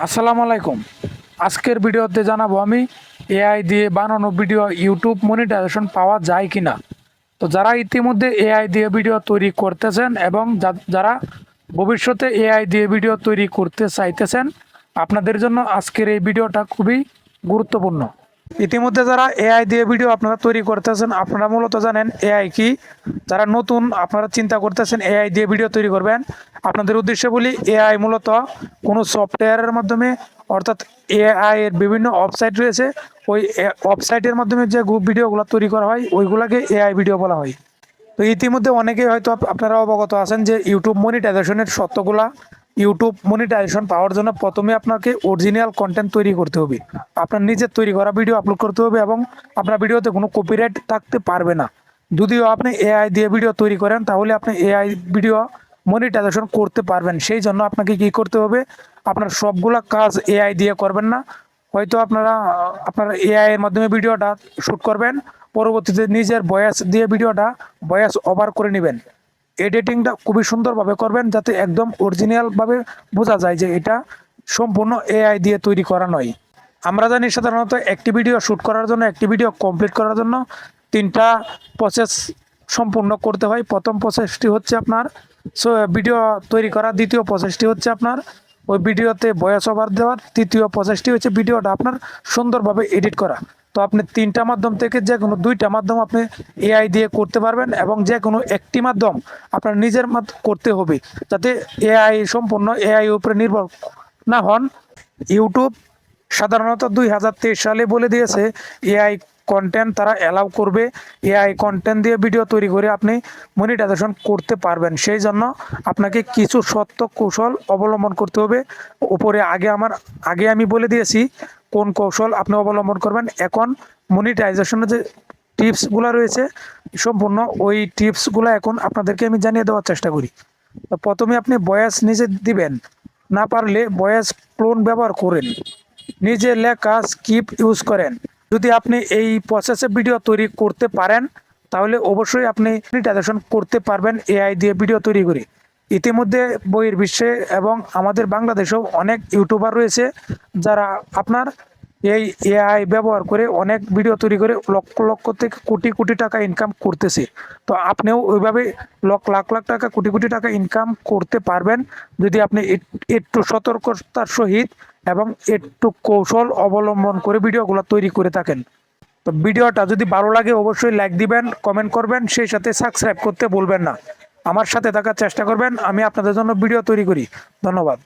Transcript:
আসসালামু আলাইকুম। আজকের ভিডিওতে জানাব আমি এআই দিয়ে বানানো ভিডিও ইউটিউব মনিটাইজেশন পাওয়া যায় কি না তো যারা ইতিমধ্যে এআই দিয়ে ভিডিও তৈরি করতেছেন এবং যারা ভবিষ্যতে এআই দিয়ে ভিডিও তৈরি করতে চাইতেছেন, আপনাদের জন্য আজকের এই ভিডিওটা খুবই গুরুত্বপূর্ণ। ইতিমধ্যে যারা এআই দিয়ে ভিডিও আপনারা তৈরি করতেছেন, আপনারা মূলত জানেন এআই কি। যারা নতুন, আপনারা চিন্তা করতেছেন এআই দিয়ে ভিডিও তৈরি করবেন। আপনাদের উদ্দেশ্যে বলি এআই মূলত কোনো সফটওয়্যারের মাধ্যমে, অর্থাৎ এআই এর বিভিন্ন ওয়েবসাইট রয়েছে, ওই ওয়েবসাইটের মাধ্যমে যে গ্রুপ ভিডিওগুলো তৈরি করা হয়, ওইগুলোকে এআই ভিডিও বলা হয়। তো ইতিমধ্যে অনেকেই হয়তো আপ- আপনারা অবগত আছেন যে ইউটিউব মনিটাইজেশনের সত্যগুলা ইউটিউব মনিটাইজেশন পাওয়ার জন্য প্রথমে আপনাকে অরিজিনাল কন্টেন্ট তৈরি করতে হবে। আপনার নিজের তৈরি করা ভিডিও আপলোড করতে হবে এবং আপনার ভিডিওতে কোনো কপিরাইট থাকতে পারবে না। যদিও আপনি এআই দিয়ে ভিডিও তৈরি করেন, তাহলে আপনি এআই ভিডিও মনিটাইজেশন করতে পারবেন। সেই জন্য আপনাকে কি করতে হবে, আপনার সবগুলা কাজ এআই দিয়ে করবেন না। হয়তো আপনারা, আপনার এআই এর মাধ্যমে ভিডিওটা শ্যুট করবেন, পরবর্তীতে নিজের বয়স দিয়ে ভিডিওটা বয়স ওভার করে নেবেন। এডিটিংটা খুবই সুন্দরভাবে করবেন যাতে একদম অরিজিনালভাবে বোঝা যায় যে এটা সম্পূর্ণ এআই দিয়ে তৈরি করা নয়। আমরা জানি সাধারণত একটি ভিডিও শ্যুট করার জন্য, একটি ভিডিও কমপ্লিট করার জন্য তিনটা প্রসেস সম্পূর্ণ করতে হয়। প্রথম প্রসেসটি হচ্ছে আপনার ভিডিও তৈরি করা। দ্বিতীয় প্রসেসটি হচ্ছে আপনার, ওই ভিডিওতে ভয়েস ওভার দেওয়ার। তৃতীয় প্রসেসটি হচ্ছে ভিডিওটা আপনার সুন্দরভাবে এডিট করা। তো আপনি তিনটা মাধ্যম থেকে যে কোনো দুইটা মাধ্যম আপনি এআই দিয়ে করতে পারবেন এবং যে কোনো একটি মাধ্যম আপনার নিজের করতে হবে। যাতে এআই সম্পূর্ণ এআই উপরে নির্ভর না হন। ইউটিউব সাধারণত দুই হাজার তেইশ সালে বলে দিয়েছে এআই কন্টেন্ট তারা অ্যালাউ করবে এআই কন্টেন্ট দিয়ে ভিডিও তৈরি করে আপনি মনিটাইজেশন করতে পারবেন। সেই জন্য আপনাকে কিছু সত্য কৌশল অবলম্বন করতে হবে। উপরে আগে আমার, আগে আমি বলে দিয়েছি কোন কৌশল আপনি অবলম্বন করবেন। এখন মনিটাইজেশনের যে টিপসগুলো রয়েছে, সম্পূর্ণ ওই টিপসগুলো এখন আপনাদেরকে আমি জানিয়ে দেওয়ার চেষ্টা করি। প্রথমে আপনি বয়াস নিজে দিবেন। না পারলে বয়াস ক্লোন ব্যবহার করেন। নিজে লেখা স্কিপ ইউজ করেন। যদি আপনি এই প্রসেসে ভিডিও তৈরি করতে পারেন, তাহলে অবশ্যই আপনি মনিটাইজেশন করতে পারবেন এআই দিয়ে ভিডিও তৈরি করে। ইতিমধ্যে বইয়ের বিশ্বে এবং আমাদের বাংলাদেশেও অনেক ইউটিউবার রয়েছে, যারা আপনার এই এআই ব্যবহার করে অনেক ভিডিও তৈরি করে লক্ষ লক্ষ থেকে কোটি কোটি টাকা ইনকাম করতেছে। তো আপনিও ওইভাবে লক্ষ, লাখ লাখ টাকা, কোটি কোটি টাকা ইনকাম করতে পারবেন যদি আপনি একটু সতর্কতার সহিত এবং একটু কৌশল অবলম্বন করে ভিডিওগুলো তৈরি করে থাকেন। তো ভিডিওটা যদি ভালো লাগে অবশ্যই লাইক দিবেন কমেন্ট করবেন, সেই সাথে সাবস্ক্রাইব করতে বলবেন না। আমার সাথে থাকার চেষ্টা করবেন, আমি আপনাদের জন্য ভিডিও তৈরি করি। ধন্যবাদ।